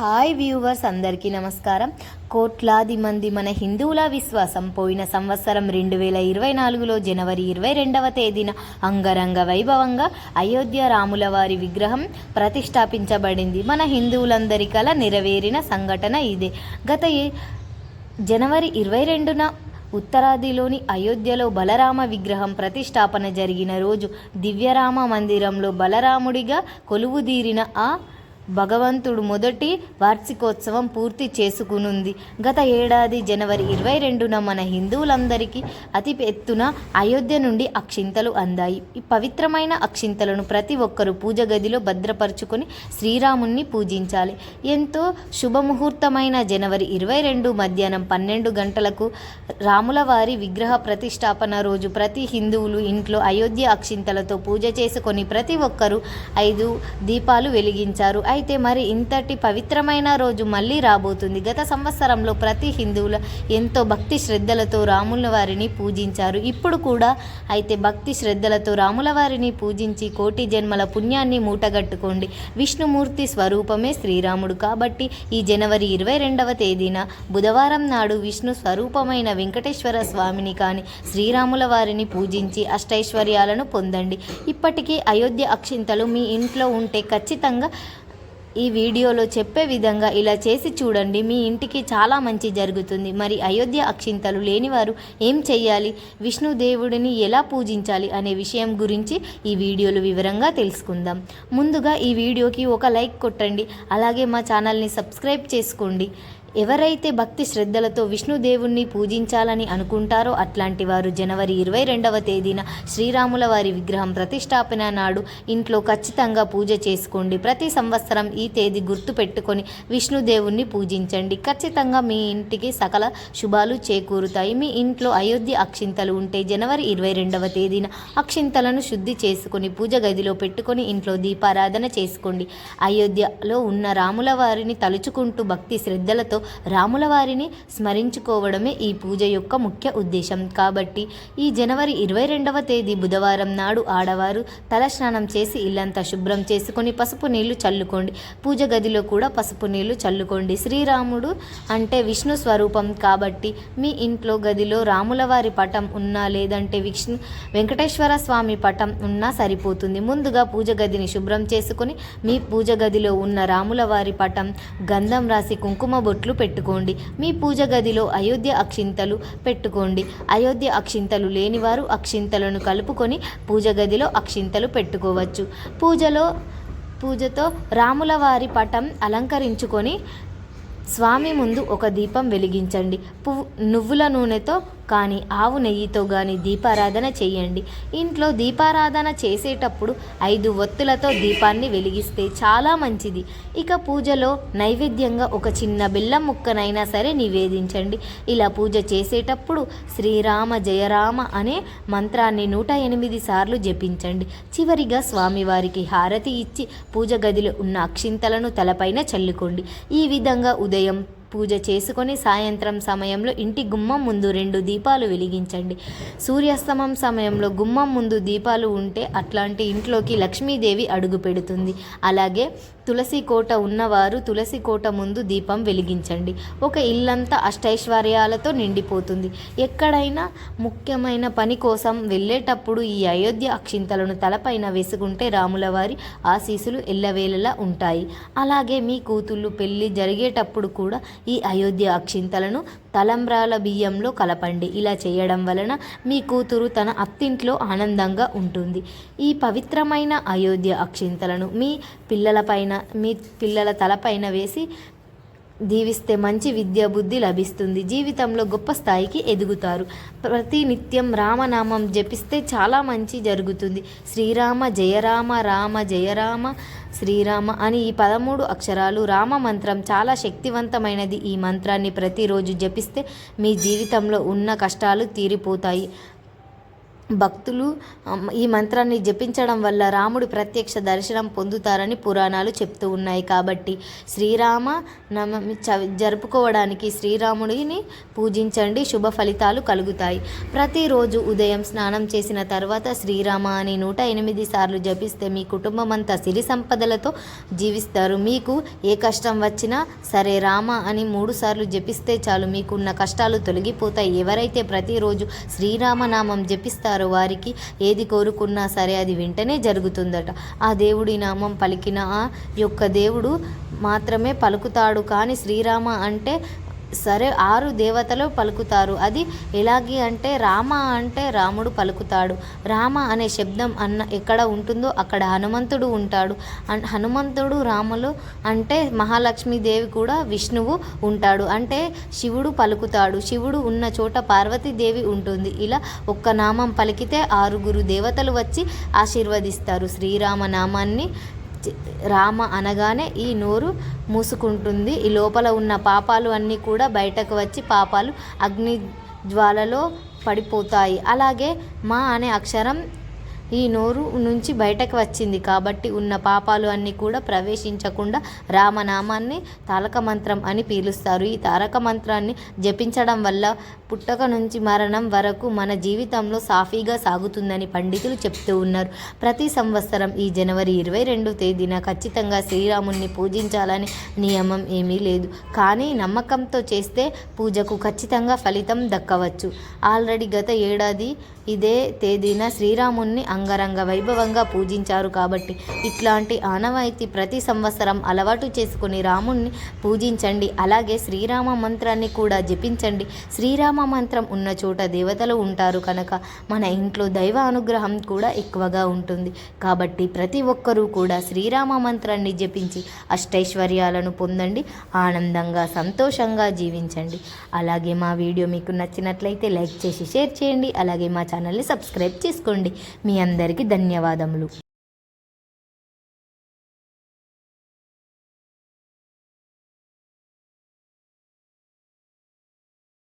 Hi viewers అందరికీ నమస్కారం. కోట్లాది మంది మన హిందువుల విశ్వాసం పోయిన సంవత్సరం రెండు వేల ఇరవై నాలుగులో జనవరి ఇరవై రెండవ తేదీన అంగరంగ వైభవంగా అయోధ్య రాముల వారి విగ్రహం ప్రతిష్టాపించబడింది. మన హిందువులందరి కల నెరవేరిన సంఘటన ఇదే. గత జనవరి ఇరవై రెండున ఉత్తరాదిలోని అయోధ్యలో బలరామ విగ్రహం ప్రతిష్టాపన జరిగిన రోజు దివ్యరామ మందిరంలో బలరాముడిగా కొలువుదీరిన ఆ భగవంతుడు మొదటి వార్షికోత్సవం పూర్తి చేసుకునుంది. గత ఏడాది జనవరి ఇరవై రెండున మన హిందువులందరికీ అతి ఎత్తున అయోధ్య నుండి అక్షింతలు అందాయి. ఈ పవిత్రమైన అక్షింతలను ప్రతి ఒక్కరూ పూజ గదిలో భద్రపరుచుకొని శ్రీరాముణ్ణి పూజించాలి. ఎంతో శుభముహూర్తమైన జనవరి ఇరవై రెండు మధ్యాహ్నం పన్నెండు గంటలకు రాములవారి విగ్రహ ప్రతిష్టాపన రోజు ప్రతి హిందువులు ఇంట్లో అయోధ్య అక్షింతలతో పూజ చేసుకొని ప్రతి ఒక్కరూ ఐదు దీపాలు వెలిగించారు. అయితే మరి ఇంతటి పవిత్రమైన రోజు మళ్ళీ రాబోతుంది. గత సంవత్సరంలో ప్రతి హిందువుల ఎంతో భక్తి శ్రద్ధలతో రాముల వారిని పూజించారు. ఇప్పుడు కూడా అయితే భక్తి శ్రద్ధలతో రాముల వారిని పూజించి కోటి జన్మల పుణ్యాన్ని మూటగట్టుకోండి. విష్ణుమూర్తి స్వరూపమే శ్రీరాముడు. కాబట్టి ఈ జనవరి ఇరవై రెండవ తేదీన బుధవారం నాడు విష్ణు స్వరూపమైన వెంకటేశ్వర స్వామిని కానీ శ్రీరాముల వారిని పూజించి అష్టైశ్వర్యాలను పొందండి. ఇప్పటికీ అయోధ్య అక్షింతలు మీ ఇంట్లో ఉంటే ఖచ్చితంగా ఈ వీడియోలో చెప్పే విధంగా ఇలా చేసి చూడండి. మీ ఇంటికి చాలా మంచి జరుగుతుంది. మరి అయోధ్య అక్షింతలు లేనివారు ఏం చెయ్యాలి? విష్ణుదేవుడిని ఎలా పూజించాలి అనే విషయం గురించి ఈ వీడియోలో వివరంగా తెలుసుకుందాం. ముందుగా ఈ వీడియోకి ఒక లైక్ కొట్టండి. అలాగే మా ఛానల్ని సబ్స్క్రైబ్ చేసుకోండి. ఎవరైతే భక్తి శ్రద్ధలతో విష్ణుదేవుణ్ణి పూజించాలని అనుకుంటారో అట్లాంటి వారు జనవరి ఇరవై రెండవ తేదీన శ్రీరాముల వారి విగ్రహం ప్రతిష్టాపన నాడు ఇంట్లో ఖచ్చితంగా పూజ చేసుకోండి. ప్రతి సంవత్సరం ఈ తేదీ గుర్తు పెట్టుకొని విష్ణుదేవుణ్ణి పూజించండి. ఖచ్చితంగా మీ ఇంటికి సకల శుభాలు చేకూరుతాయి. మీ ఇంట్లో అయోధ్య అక్షింతలు ఉంటే జనవరి ఇరవై రెండవ తేదీన అక్షింతలను శుద్ధి చేసుకొని పూజ గదిలో పెట్టుకొని ఇంట్లో దీపారాధన చేసుకోండి. అయోధ్యలో ఉన్న రాముల వారిని తలుచుకుంటూ భక్తి శ్రద్ధలతో రాముల వారిని స్మరించుకోవడమే ఈ పూజ యొక్క ముఖ్య ఉద్దేశం. కాబట్టి ఈ జనవరి ఇరవై రెండవ తేదీ బుధవారం నాడు ఆడవారు తలస్నానం చేసి ఇల్లంతా శుభ్రం చేసుకొని పసుపు నీళ్ళు చల్లుకోండి. పూజ గదిలో కూడా పసుపు నీళ్ళు చల్లుకోండి. శ్రీరాముడు అంటే విష్ణు స్వరూపం కాబట్టి మీ ఇంట్లో గదిలో రాముల వారి పటం ఉన్నా లేదంటే విష్ణు వెంకటేశ్వర స్వామి పటం ఉన్నా సరిపోతుంది. ముందుగా పూజ గదిని శుభ్రం చేసుకొని మీ పూజ గదిలో ఉన్న రాముల వారి పటం గంధం రాసి కుంకుమ బొట్లు పెట్టుకోండి. మీ పూజ గదిలో అయోధ్య అక్షింతలు పెట్టుకోండి. అయోధ్య అక్షింతలు లేనివారు అక్షింతలను కలుపుకొని పూజ గదిలో అక్షింతలు పెట్టుకోవచ్చు. పూజలో పూజతో రాముల వారి పటం అలంకరించుకొని స్వామి ముందు ఒక దీపం వెలిగించండి. పువ్వు నువ్వుల నూనెతో కానీ ఆవు నెయ్యితో కానీ దీపారాధన చేయండి. ఇంట్లో దీపారాధన చేసేటప్పుడు ఐదు ఒత్తులతో దీపాన్ని వెలిగిస్తే చాలా మంచిది. ఇక పూజలో నైవేద్యంగా ఒక చిన్న బెల్లం ముక్కనైనా సరే నివేదించండి. ఇలా పూజ చేసేటప్పుడు శ్రీరామ జయరామ అనే మంత్రాన్ని నూట ఎనిమిది సార్లు జపించండి. చివరిగా స్వామివారికి హారతి ఇచ్చి పూజ గదిలో ఉన్న అక్షింతలను తలపైన చల్లుకోండి. ఈ విధంగా ఉదయం పూజ చేసుకొని సాయంత్రం సమయంలో ఇంటి గుమ్మం ముందు రెండు దీపాలు వెలిగించండి. సూర్యాస్తమం సమయంలో గుమ్మం ముందు దీపాలు ఉంటే అట్లాంటి ఇంట్లోకి లక్ష్మీదేవి అడుగు పెడుతుంది. అలాగే తులసి కోట ఉన్నవారు తులసి కోట ముందు దీపం వెలిగించండి. ఒక ఇల్లంతా అష్టైశ్వర్యాలతో నిండిపోతుంది. ఎక్కడైనా ముఖ్యమైన పని కోసం వెళ్ళేటప్పుడు ఈ అయోధ్య అక్షింతలను తలపైన వేసుకుంటే రాముల వారి ఆశీసులు ఎల్లవేళలా ఉంటాయి. అలాగే మీ కూతుళ్ళు పెళ్ళి జరిగేటప్పుడు కూడా ఈ అయోధ్య అక్షింతలను తలంబ్రాల బియ్యంలో కలపండి. ఇలా చేయడం వలన మీ కూతురు తన అత్తింట్లో ఆనందంగా ఉంటుంది. ఈ పవిత్రమైన అయోధ్య అక్షింతలను మీ పిల్లలపైన మీ పిల్లల తలపైన వేసి దీవిస్తే మంచి విద్య బుద్ధి లభిస్తుంది. జీవితంలో గొప్ప స్థాయికి ఎదుగుతారు. ప్రతి నిత్యం రామనామం జపిస్తే చాలా మంచి జరుగుతుంది. శ్రీరామ జయరామ రామ జయరామ శ్రీరామ అని ఈ పదమూడు అక్షరాలు రామ మంత్రం చాలా శక్తివంతమైనది. ఈ మంత్రాన్ని ప్రతిరోజు జపిస్తే మీ జీవితంలో ఉన్న కష్టాలు తీరిపోతాయి. భక్తులు ఈ మంత్రాన్ని జపించడం వల్ల రాముడు ప్రత్యక్ష దర్శనం పొందుతారని పురాణాలు చెప్తూ ఉన్నాయి. కాబట్టి శ్రీరామ నవమి జరుపుకోవడానికి శ్రీరాముడిని పూజించండి. శుభ ఫలితాలు కలుగుతాయి. ప్రతిరోజు ఉదయం స్నానం చేసిన తర్వాత శ్రీరామ అని నూట ఎనిమిది సార్లు జపిస్తే మీ కుటుంబం అంతా సిరి సంపదలతో జీవిస్తారు. మీకు ఏ కష్టం వచ్చినా సరే రామ అని మూడు సార్లు జపిస్తే చాలు. మీకున్న కష్టాలు తొలగిపోతాయి. ఎవరైతే ప్రతిరోజు శ్రీరామనామం జపిస్తారో వారికి ఏది కోరుకున్నా సరే అది వెంటనే జరుగుతుందట. ఆ దేవుడి నామం పలికిన ఆ యొక్క దేవుడు మాత్రమే పలుకుతాడు. కానీ శ్రీరామ అంటే సరే ఆరు దేవతలు పలుకుతారు. అది ఎలాగి అంటే రామ అంటే రాముడు పలుకుతాడు. రామ అనే శబ్దం అన్న ఎక్కడ ఉంటుందో అక్కడ హనుమంతుడు ఉంటాడు. హనుమంతుడు రాములు అంటే మహాలక్ష్మీదేవి కూడా విష్ణువు ఉంటాడు. అంటే శివుడు పలుకుతాడు. శివుడు ఉన్న చోట పార్వతీదేవి ఉంటుంది. ఇలా ఒక్క నామం పలికితే ఆరుగురు దేవతలు వచ్చి ఆశీర్వదిస్తారు. శ్రీరామ నామాన్ని రామ అనగానే ఈ నోరు మూసుకుంటుంది. ఈ లోపల ఉన్న పాపాలు అన్నీ కూడా బయటకు వచ్చి పాపాలు అగ్ని జ్వాలలో పడిపోతాయి. అలాగే మా అనే అక్షరం ఈ నోరు నుంచి బయటకు వచ్చింది. కాబట్టి ఉన్న పాపాలు అన్నీ కూడా ప్రవేశించకుండా రామనామాన్ని తారక మంత్రం అని పీలుస్తారు. ఈ తారక మంత్రాన్ని జపించడం వల్ల పుట్టక నుంచి మరణం వరకు మన జీవితంలో సాఫీగా సాగుతుందని పండితులు చెప్తూ ఉన్నారు. ప్రతి సంవత్సరం ఈ జనవరి ఇరవై రెండు తేదీన ఖచ్చితంగా శ్రీరాముణ్ణి పూజించాలని నియమం ఏమీ లేదు. కానీ నమ్మకంతో చేస్తే పూజకు ఖచ్చితంగా ఫలితం దక్కవచ్చు. ఆల్రెడీ గత ఏడాది ఇదే తేదీన శ్రీరాముణ్ణి అంగరంగ వైభవంగా పూజించారు కాబట్టి ఇట్లాంటి ఆనవాయితీ ప్రతి సంవత్సరం అలవాటు చేసుకుని రాముణ్ణి పూజించండి. అలాగే శ్రీరామ మంత్రాన్ని కూడా జపించండి. శ్రీరామ మంత్రం ఉన్న చోట దేవతలు ఉంటారు కనుక మన ఇంట్లో దైవ అనుగ్రహం కూడా ఎక్కువగా ఉంటుంది. కాబట్టి ప్రతి ఒక్కరూ కూడా శ్రీరామ మంత్రాన్ని జపించి అష్టైశ్వర్యాలను పొందండి. ఆనందంగా సంతోషంగా జీవించండి. అలాగే మా వీడియో మీకు నచ్చినట్లయితే లైక్ చేసి షేర్ చేయండి. అలాగే మా ఛానల్ని సబ్స్క్రైబ్ చేసుకోండి. మీ అందరికీ ధన్యవాదములు.